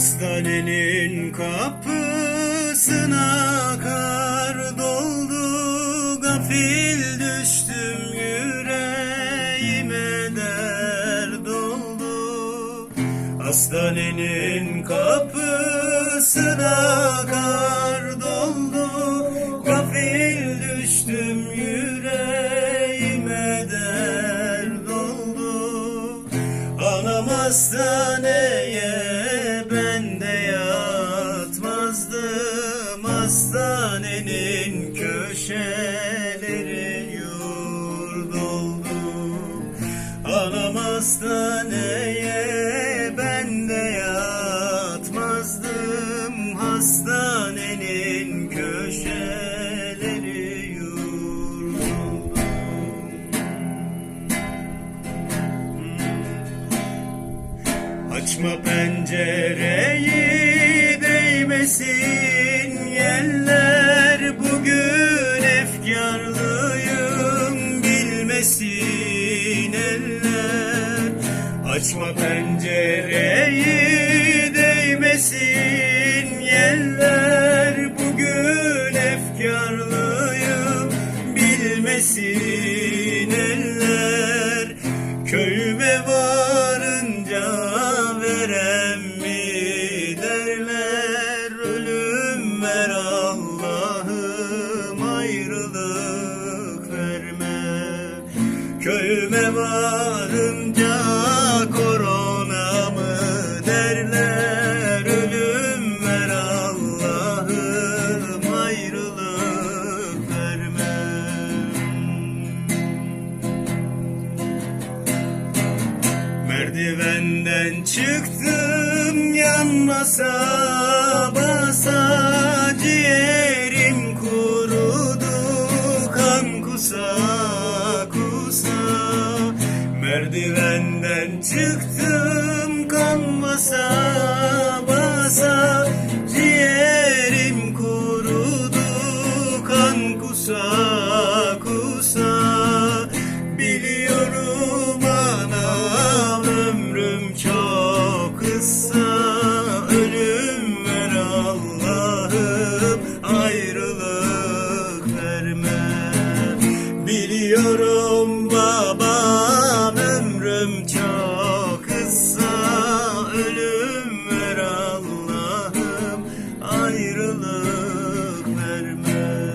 Hastanenin kapısına kar doldu Gafil düştüm yüreğime dert doldu. Hastanenin kapısına kar doldu Gafil düştüm yüreğime dert doldu. Anam hastaneye Hastanenin köşeleri yurt oldu Anam hastaneye ben de yatmazdım. Hastanenin köşeleri yurt oldu Açma pencereyi değmesin Açma pencereyi değmesin yeller. Bugün efkarlıyım bilmesin eller. Köyüme varınca verem mi derler. Ölüm ver Allah'ım ayrılık verme. Köyüme varınca Merdivenden çıktım yanmasa basa ciğerim kurudu kan kusa kusa. Merdivenden çıktım kanmasa basa ayrılık verme. Biliyorum babam ömrüm çok kısa. Ölüm ver Allah'ım ayrılık verme.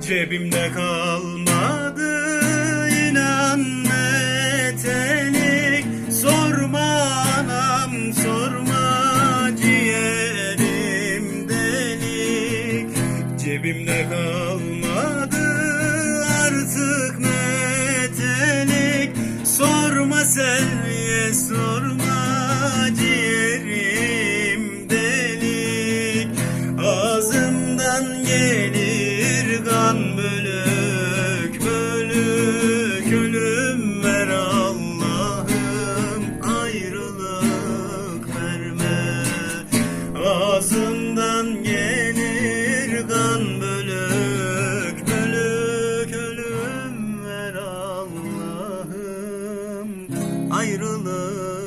Cebimde kal sorma ciğerim delik. Cebimde kalmadı artık metelik. Sorma selye sorma ciğerim delik. Ağzımdan gelir kan bölüm. ayrılık.